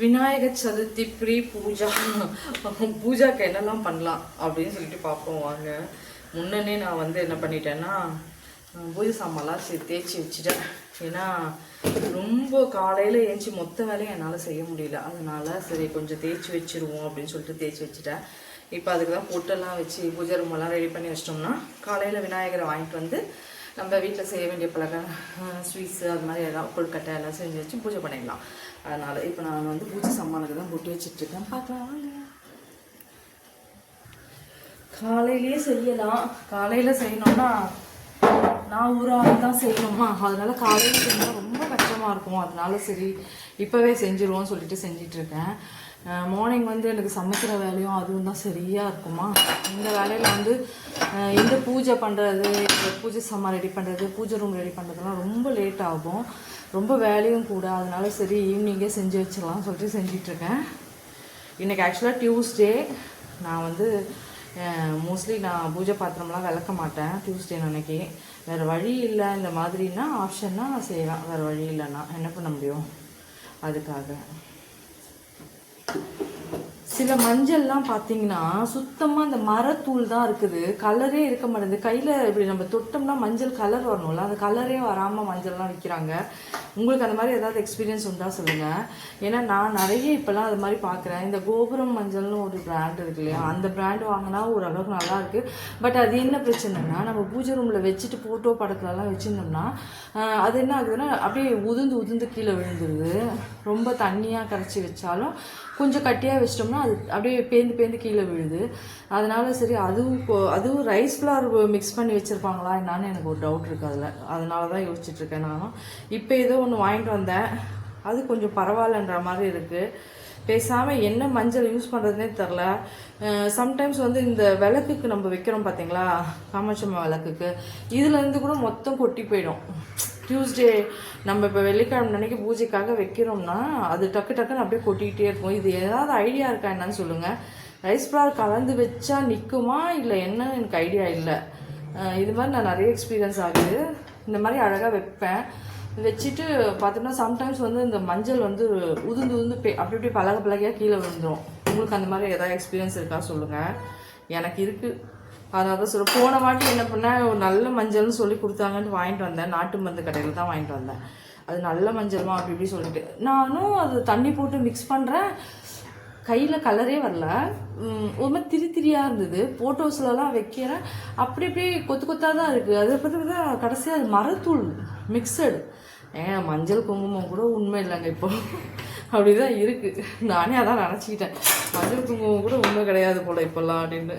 Vinayagar Chaturthi pre Pooja பூஜாக்கு என்னெல்லாம் பண்ணலாம் அப்படின்னு சொல்லிட்டு பார்ப்போம் வாங்க. முன்னனே நான் வந்து என்ன பண்ணிட்டேன்னா பூஜை சாமான்லாம் சரி தேய்ச்சி வச்சுட்டேன். ஏன்னா ரொம்ப காலையில் ஏஞ்சி மொத்த வேலையும் என்னால் செய்ய முடியல. அதனால சரி கொஞ்சம் தேய்ச்சி வச்சிருவோம் அப்படின்னு சொல்லிட்டு தேய்ச்சி வச்சுட்டேன். இப்போ அதுக்கு தான் பொட்டெல்லாம் வச்சு பூஜை ரூமெல்லாம் ரெடி பண்ணி வச்சிட்டோம்னா காலையில் விநாயகரை வாங்கிட்டு வந்து நம்ம வீட்டில் செய்ய வேண்டிய பழக ஸ்வீட்ஸு அது மாதிரி எல்லாம் கொழுக்கட்டை எல்லாம் செஞ்சு வச்சு பூஜை பண்ணிடலாம். அதனால் இப்போ நான் வந்து பூஜை சம்மானுக்கு தான் பொட்டி வச்சிட்ருக்கேன். பார்க்கலாம் வாங்க காலையிலேயே செய்யலாம். காலையில் செய்யணும்னா நான் ஒரு தான் செய்யணுமா? அதனால காலையில் செய்யணும் கஷ்டமாக இருக்கும் அதனால சரி இப்போவே செஞ்சுருவோம்னு சொல்லிட்டு செஞ்சிட்டு இருக்கேன் மார்னிங் வந்து எனக்கு சமைக்கிற வேலையும் அதுவும் தான் சரியாக இருக்குமா? இந்த வேலையில் வந்து இந்த பூஜை பண்ணுறது இந்த பூஜை சாமான் ரெடி பண்ணுறது பூஜை ரூம் ரெடி பண்ணுறதுலாம் ரொம்ப லேட் ஆகும். ரொம்ப வேலையும் கூட அதனால சரி ஈவினிங்கே செஞ்சு வச்சிடலாம் சொல்லிட்டு செஞ்சிட்ருக்கேன். இன்றைக்கி ஆக்சுவலாக டியூஸ்டே நான் வந்து மோஸ்ட்லி நான் பூஜை பாத்திரம்லாம் விளக்க மாட்டேன் டியூஸ்டே அன்னைக்கு. வேறு வழி இல்லை இந்த மாதிரினா ஆப்ஷன்னா நான் செய்வேன். வேறு வழி இல்லைன்னா என்ன பண்ண முடியும்? அதுக்காக. சில மஞ்சள்லாம் பார்த்தீங்கன்னா சுத்தமாக அந்த மரத்தூள் தான் இருக்குது. கலரே இருக்க மாட்டேங்குது. கையில் இப்படி நம்ம தொட்டோம்னா மஞ்சள் கலர் வரணும்ல. அந்த கலரே வராமல் மஞ்சள்லாம் விற்கிறாங்க உங்களுக்கு அந்த மாதிரி ஏதாவது எக்ஸ்பீரியன்ஸ் உண்டா சொல்லுங்கள் ஏன்னா நான் நிறைய இப்போல்லாம் அது மாதிரி பார்க்குறேன் இந்த கோபுரம் மஞ்சள்னு ஒரு பிராண்ட் இருக்கு இல்லையா? அந்த பிராண்ட் வாங்கினா ஓரளவுக்கு நல்லா இருக்குது பட் அது என்ன பிரச்சனைனா நம்ம பூஜை ரூமில் வச்சுட்டு ஃபோட்டோ படத்துலலாம் வச்சுருந்தோம்னா அது என்ன ஆகுதுன்னா அப்படியே உதிர்ந்து உதிர்ந்து கீழே விழுந்துருது. ரொம்ப தண்ணியாக கரைச்சி வச்சாலும் கொஞ்சம் கட்டியாக வச்சிட்டோம்னா அது அப்படியே பேந்து பேந்து கீழே விழுது. அதனால சரி அதுவும் அதுவும் ரைஸ் ஃப்ளார் மிக்ஸ் பண்ணி வச்சுருப்பாங்களா என்னான்னு எனக்கு ஒரு டவுட் இருக்குது அதில். அதனால தான் யோசிச்சுட்ருக்கேன் நானும். இப்போ ஏதோ ஒன்று வாங்கிட்டு வந்தேன். அது கொஞ்சம் பரவாயில்லன்ற மாதிரி இருக்குது பேசாமல் என்ன மஞ்சள் யூஸ் பண்ணுறதுனே தெரில சம்டைம்ஸ் வந்து இந்த விளக்குக்கு நம்ம வைக்கிறோம் பார்த்தீங்களா காமாட்சம்மா விளக்குக்கு. இதுலேருந்து கூட மொத்தம் கொட்டி போயிடும். டியூஸ்டே நம்ம இப்போ வெள்ளிக்கிழமை அன்னைக்கு பூஜைக்காக வைக்கிறோம்னா அது டக்கு டக்குன்னு அப்படியே கொட்டிக்கிட்டே இருக்கும். இது ஏதாவது ஐடியா இருக்கா என்னன்னு சொல்லுங்கள் ரைஸ் ஃப்ளார் கலந்து வச்சா நிற்குமா இல்லை என்னன்னு எனக்கு ஐடியா இல்லை. இது மாதிரி நான் நிறைய எக்ஸ்பீரியன்ஸ் ஆகுது. இந்த மாதிரி அழகாக வைப்பேன். வச்சுட்டு பார்த்தோம்னா சம்டைம்ஸ் வந்து இந்த மஞ்சள் வந்து உதுந்து உதுந்து பே- அப்படி இப்படி பழக பழகையாக கீழே விழுந்துரும். உங்களுக்கு அந்த மாதிரி ஏதாவது எக்ஸ்பீரியன்ஸ் இருக்கா சொல்லுங்கள் எனக்கு இருக்குது அதனால தான் சொல்ல போன வாட்டி என்ன பண்ணேன்? ஒரு நல்ல மஞ்சள்னு சொல்லி கொடுத்தாங்கன்னு வாங்கிட்டு வந்தேன். நாட்டு மருந்து கடையில் தான் வாங்கிட்டு வந்தேன். அது நல்ல மஞ்சள்மா அப்படி இப்படி சொல்லிட்டு. நானும் அது தண்ணி போட்டு மிக்ஸ் பண்ணுறேன் கையில் கலரே வரல. ஒரு மாதிரி திரி திரியாக இருந்தது. ஃபோட்டோஸ்லலாம் வைக்கிறேன். அப்படி அப்படியே கொத்து கொத்தாக தான் இருக்குது அதை பற்றி பார்த்தா கடைசியாக அது மரத்தூள் மிக்சடு ஏன் மஞ்சள் குங்குமம் கூட உண்மை இல்லைங்க இப்போ. அப்படி தான் இருக்குது நானே அதான் நினச்சிக்கிட்டேன். மஞ்சள் குங்குமம் கூட உண்மை கிடையாது போல் இப்போல்லாம் அப்படின்னு.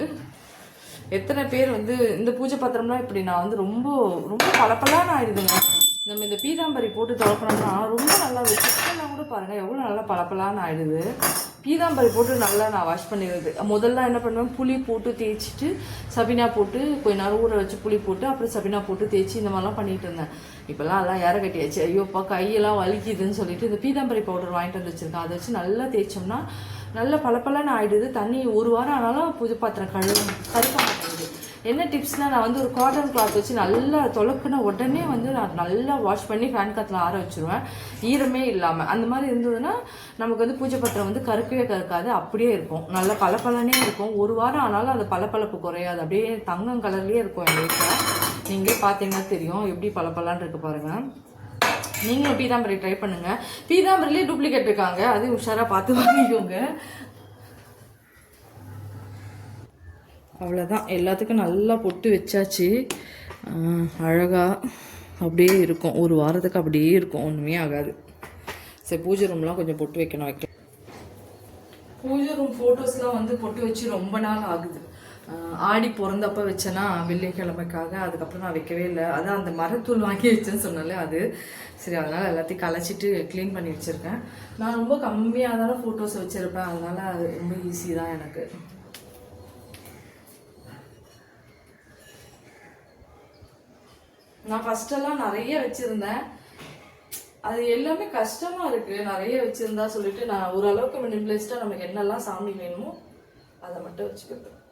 எத்தனை பேர் வந்து இந்த பூஜை பாத்திரம்லாம் இப்படி நான் வந்து ரொம்ப ரொம்ப பளபளன்னு ஆயிடுதுங்க. நம்ம இந்த பீதாம்பரி போட்டு துவக்கணும்னா ரொம்ப நல்லா சுத்தம்லாம் கூட பாருங்கள் எவ்வளோ நல்லா பளபளான்னு ஆயிடுது. பீதாம்பரி போட்டு நல்லா நான் வாஷ் பண்ணிடுது முதல்ல என்ன பண்ணுவேன் புளி போட்டு தேய்ச்சிட்டு சபினா போட்டு கொஞ்ச நேரம் ஊற வச்சு புளி போட்டு அப்புறம் சபினா போட்டு தேய்ச்சி இந்த மாதிரிலாம் பண்ணிட்டு இருந்தேன். இப்போல்லாம் எல்லாம் இற கட்டியாச்சு. ஐயோப்பா கையெல்லாம் வலிக்குதுன்னு சொல்லிட்டு இந்த பீதாம்பரி பவுடர் வாங்கிட்டு வந்து வச்சுருக்கேன். அதை வச்சு நல்லா தேய்ச்சோம்னா நல்லா பளபளன்னு ஆயிடுது. தண்ணி ஒரு வாரம் ஆனாலும் புது பாத்திரம் கழுவு கருப்பாங்க என்ன டிப்ஸ்னால் நான் வந்து ஒரு காட்டன் கிளாத் வச்சு நல்லா தொலக்கின உடனே வந்து நான் நல்லா வாஷ் பண்ணி ஃபேன் காற்றுல ஆற வச்சுருவேன். ஈரமே இல்லாமல் அந்த மாதிரி இருந்ததுன்னா நமக்கு வந்து பூஜை பத்திரம் வந்து கருக்கவே கருக்காது. அப்படியே இருக்கும். நல்லா பளபளனே இருக்கும். ஒரு வாரம் ஆனாலும் அந்த பளபளப்பு குறையாது. அப்படியே தங்கம் கலர்லேயே இருக்கும் எங்கள் வீட்டில் நீங்களே பார்த்தீங்கன்னா தெரியும். எப்படி பளபளான்னு இருக்கு பாருங்கள் நீங்களும் பீதாம்பரி ட்ரை பண்ணுங்கள் பீதாம்பரிலே டூப்ளிகேட் இருக்காங்க. அதையும் உஷாராக பார்த்து வாங்கிக்கோங்க. அவ்வளோதான் எல்லாத்துக்கும் நல்லா பொட்டு வச்சாச்சு. அழகாக அப்படியே இருக்கும். ஒரு வாரத்துக்கு அப்படியே இருக்கும். ஒன்றுமே ஆகாது. சரி பூஜை ரூம்லாம் கொஞ்சம் பொட்டு வைக்கணும் வைக்க பூஜை ரூம் ஃபோட்டோஸ்லாம் வந்து பொட்டு வச்சு ரொம்ப நாள் ஆகுது. ஆடி பிறந்தப்ப வச்சேன்னா வெள்ளிக்கிழமைக்காக அதுக்கப்புறம் நான் வைக்கவே இல்லை. அதான் அந்த மரத்தூள் வாங்கி வச்சேன்னு சொன்னாலே அது. சரி அதனால் எல்லாத்தையும் கலைச்சிட்டு க்ளீன் பண்ணி வச்சுருக்கேன். நான் ரொம்ப கம்மியாக தானே ஃபோட்டோஸ் வச்சுருப்பேன். அதனால் அது ரொம்ப ஈஸி தான் எனக்கு. நான் ஃபஸ்ட்டெல்லாம் நிறைய வச்சுருந்தேன். அது எல்லாமே கஷ்டமாக இருக்குது நிறைய வச்சுருந்தா சொல்லிட்டு நான் ஓரளவுக்கு மினிமலிஸ்ட்டாக நமக்கு என்னெல்லாம் சாமி வேணுமோ அதை மட்டும் வச்சுக்கிட்டேன்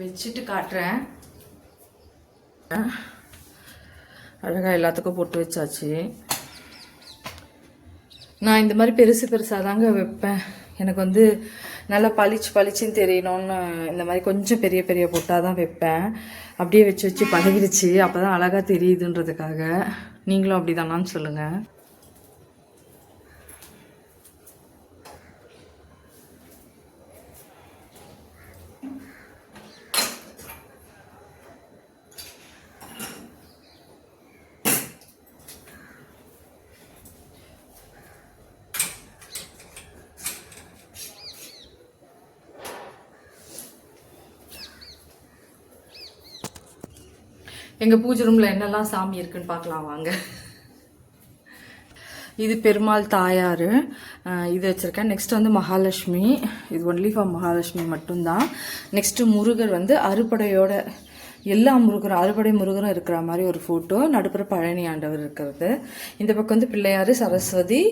வச்சுட்டு காட்டுறேன். அழகாக எல்லாத்துக்கும் போட்டு வச்சாச்சு. நான் இந்த மாதிரி பெருசு பெருசாக தாங்க வைப்பேன். எனக்கு வந்து நல்லா பளிச்சு பளிச்சுன்னு தெரியணும்னு இந்த மாதிரி கொஞ்சம் பெரிய பெரிய பொட்டாக தான் வைப்பேன். அப்படியே வச்சு வச்சு பழகிடுச்சு. அப்போ தான் அழகாக தெரியுதுன்றதுக்காக. நீங்களும் அப்படி தானான்னு சொல்லுங்கள் எங்கள் பூஜை ரூமில் என்னெல்லாம் சாமி இருக்குன்னு பார்க்கலாம் வாங்க. இது பெருமாள் தாயார். இது வச்சுருக்கேன். நெக்ஸ்ட் வந்து மகாலட்சுமி. இது ஒன்லி ஃபார் மகாலட்சுமி மட்டும்தான். நெக்ஸ்ட்டு முருகர் வந்து அறுபடையோட எல்லா முருகரும் அறுபடை முருகரும் இருக்கிற மாதிரி ஒரு ஃபோட்டோ நடுப்புற பழனி ஆண்டவர் இருக்கிறது. இந்த பக்கம் வந்து பிள்ளையார் சரஸ்வதி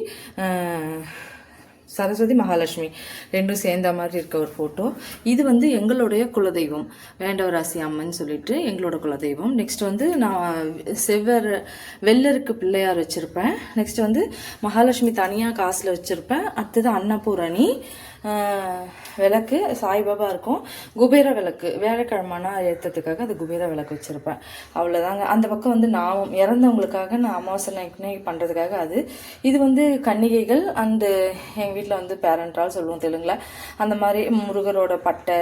சரஸ்வதி மகாலட்சுமி ரெண்டும் சேர்ந்த மாதிரி இருக்க ஒரு ஃபோட்டோ இது வந்து எங்களுடைய குலதெய்வம் வேண்டவராசி அம்மன் சொல்லிட்டு எங்களோட குலதெய்வம். நெக்ஸ்ட் வந்து நான் செவ்வர் வெள்ளருக்கு பிள்ளையார் வச்சுருப்பேன். நெக்ஸ்ட் வந்து மகாலட்சுமி தனியாக காசில் வச்சுருப்பேன். அடுத்தது அன்னபூரணி விளக்கு சாய்பாபா இருக்கும். குபேர விளக்கு வியாழக்கிழமைனா ஏற்றத்துக்காக அது குபேர விளக்கு வச்சுருப்பேன். அவ்வளோதாங்க அந்த பக்கம் வந்து நாமம் இறந்தவங்களுக்காக நான் அமாவாசை நைட்னே பண்ணுறதுக்காக அது. இது வந்து கன்னிகைகள் அந்த எங்கள் வீட்டில் வந்து பேரண்டால் சொல்லுவோம் தெலுங்கில். அந்த மாதிரி முருகரோட பட்டை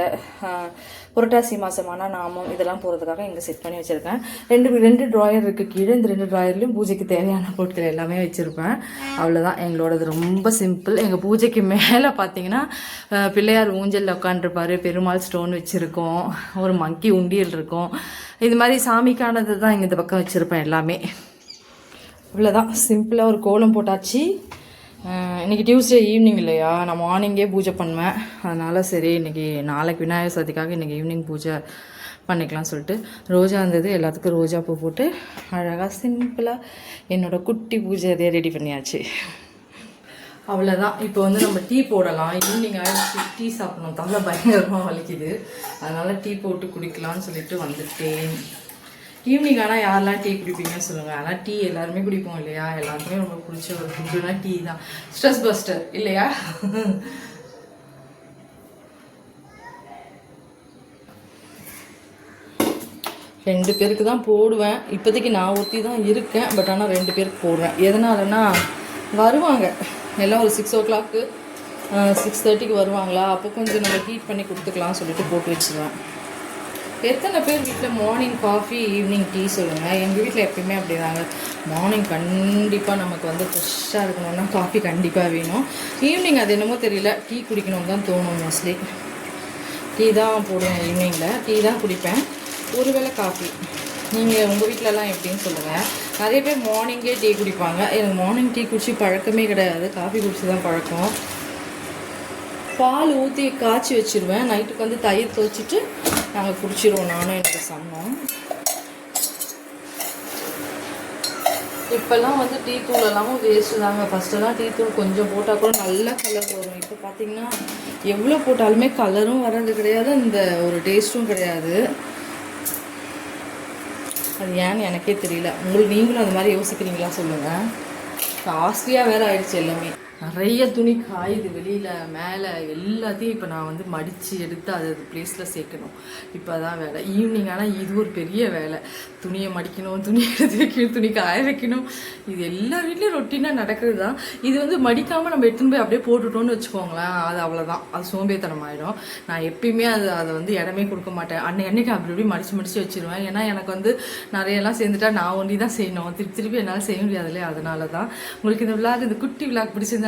புரட்டாசி புரட்டாசி மாதமான நாமம் இதெல்லாம் போகிறதுக்காக இங்கே செட் பண்ணி வச்சுருக்கேன். ரெண்டு ரெண்டு ட்ராயர் இருக்குது கீழே. இந்த ரெண்டு ட்ராயர்லையும் பூஜைக்கு தேவையான பொருட்கள் எல்லாமே வச்சுருப்பேன். அவ்வளோதான் எங்களோடது ரொம்ப சிம்பிள் எங்கள் பூஜைக்கு மேலே பார்த்தீங்கன்னா பிள்ளையார் ஊஞ்சலில் உட்காந்துருப்பாரு பெருமாள் ஸ்டோன் வச்சுருக்கோம். ஒரு மங்கி உண்டியல் இருக்கும். இது மாதிரி சாமிக்கானது தான் இங்கே இந்த பக்கம் வச்சுருப்பேன் எல்லாமே. இவ்வளோதான் சிம்பிளாக ஒரு கோலம் போட்டாச்சு. இன்றைக்கி இன்னைக்கு டியூஸ்டே ஈவினிங் இல்லையா? நான் மார்னிங்கே பூஜை பண்ணுவேன். அதனால் சரி இன்றைக்கி நாளைக்கு விநாயகர் சதுர்த்திக்காக இன்றைக்கி ஈவினிங் பூஜை பண்ணிக்கலாம் சொல்லிட்டு ரோஜா இருந்தது எல்லாத்துக்கும் ரோஜா பூ போட்டு அழகாக சிம்பிளாக என்னோடய குட்டி பூஜை அதே ரெடி பண்ணியாச்சு. அவ்வளோதான் இப்போ வந்து நம்ம டீ போடலாம். ஈவினிங் ஆகிடுச்சு டீ சாப்பிடணும். தலை பயங்கரமாக வலிக்குது. அதனால் டீ போட்டு குடிக்கலாம்னு சொல்லிட்டு வந்துட்டேன். ஈவினிங் ஆனால் யாரெல்லாம் டீ குடிப்பீங்கன்னு சொல்லுங்கள் ஆனால் டீ எல்லாருமே குடிப்போம் இல்லையா? எல்லாருக்குமே ரொம்ப பிடிச்ச ஒரு ஃபுட்டுனா டீ தான். ஸ்ட்ரெஸ் பஸ்டர் இல்லையா? ரெண்டு பேருக்கு தான் போடுவேன். இப்போதைக்கு நான் ஒருத்தி தான் இருக்கேன். பட் ஆனால் ரெண்டு பேருக்கு போடுவேன். எதனாலன்னா வருவாங்க. எல்லாம் ஒரு சிக்ஸ் ஓ கிளாக்கு சிக்ஸ் தேர்ட்டிக்கு வருவாங்களா? அப்போ கொஞ்சம் நம்ம ஹீட் பண்ணி கொடுத்துக்கலாம்னு சொல்லிட்டு போட்டு வச்சுருவேன். எத்தனை பேர் வீட்டில் மார்னிங் காஃபி ஈவினிங் டீ சொல்லுங்கள் எங்கள் வீட்டில் எப்பயுமே அப்படிதாங்க. மார்னிங் கண்டிப்பாக நமக்கு வந்து ஃப்ரெஷ்ஷாக இருக்கணும்னா காஃபி கண்டிப்பாக வேணும். ஈவினிங் அது என்னமோ தெரியல. டீ குடிக்கணும்னு தான் தோணும் மோஸ்ட்லி டீ தான் போடுவேன் ஈவினிங்கில் டீ தான் குடிப்பேன். ஒருவேளை காஃபி நீங்கள் உங்கள் வீட்டிலலாம் எப்படின்னு சொல்லுங்கள் நிறைய பேர் மார்னிங்கே டீ குடிப்பாங்க. எனக்கு மார்னிங் டீ குடிச்சு பழக்கமே கிடையாது. காஃபி குடிச்சு தான் பழக்கம். பால் ஊற்றி காய்ச்சி வச்சிருவேன். நைட்டுக்கு வந்து தயிர் துவச்சிட்டு நாங்கள் குடிச்சிருவோம். நானும் என்னோட சன்னும் இப்போல்லாம் வந்து டீ தூள் எல்லாமும் வேஸ்ட்டு தாங்க ஃபஸ்ட்டெல்லாம் டீ தூள் கொஞ்சம் போட்டால் கூட நல்ல கலர் வரும். இப்போ பார்த்தீங்கன்னா எவ்வளோ போட்டாலுமே கலரும் வர்றது கிடையாது. இந்த ஒரு டேஸ்ட்டும் கிடையாது. அது ஏன்னு எனக்கே தெரியல. உங்களுக்கு நீங்களும் அந்த மாதிரி யோசிக்கிறீங்களா சொல்லுங்கள் காஸ்ட்லியாக வேறு ஆயிடுச்சு எல்லாமே. நிறைய துணி காயுது வெளியில் மேலே எல்லாத்தையும் இப்போ நான் வந்து மடித்து எடுத்து அது அது பிளேஸில் சேர்க்கணும். இப்போ தான் வேலை. ஈவினிங் ஆனால் இது ஒரு பெரிய வேலை. துணியை மடிக்கணும் துணி எடுத்து வைக்கணும் துணி காய வைக்கணும். இது எல்லா வீட்லேயும் ரொட்டீனாக நடக்கிறது தான் இது வந்து மடிக்காமல் நம்ம எடுத்துன்னு போய் அப்படியே போட்டுட்டோம்னு வச்சுக்கோங்களேன் அது அவ்வளோதான் அது சோம்பேத்தனம் ஆகிடும் நான் எப்பயுமே அது அதை வந்து இடமே கொடுக்க மாட்டேன். அன்னை அன்னைக்கு அப்படி அப்படி மடித்து மடித்து வச்சிருவேன். ஏன்னா எனக்கு வந்து நிறையெல்லாம் சேர்ந்துட்டா நான் ஒண்டி தான் செய்யணும். திருப்பி திருப்பி என்னால் செய்ய முடியாது இல்லையா? அதனால தான் உங்களுக்கு இந்த விளாக் இந்த குட்டி விளாக் பிடிச்சிருந்தா